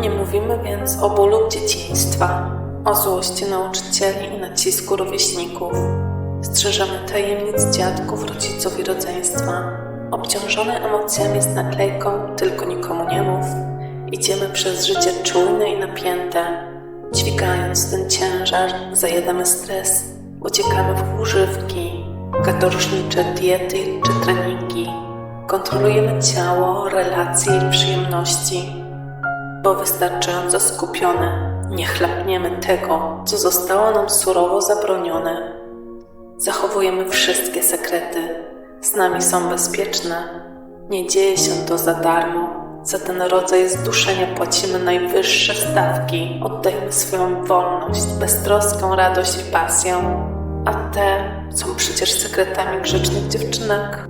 Nie mówimy więc o bólu dzieciństwa, o złości nauczycieli i nacisku rówieśników. Strzeżemy tajemnic dziadków, rodziców i rodzeństwa. Obciążone emocjami z naklejką tylko nikomu nie mów. Idziemy przez życie czujne i napięte. Dźwigając ten ciężar, zajadamy stres. Uciekamy w używki, katorżnicze diety czy treningi. Kontrolujemy ciało, relacje i przyjemności bo wystarczająco skupione nie chlapniemy tego, co zostało nam surowo zabronione. Zachowujemy wszystkie sekrety, z nami są bezpieczne. Nie dzieje się to za darmo. Za ten rodzaj zduszenia płacimy najwyższe stawki. Oddajemy swoją wolność, beztroską radość i pasję. A te są przecież sekretami grzecznych dziewczynek.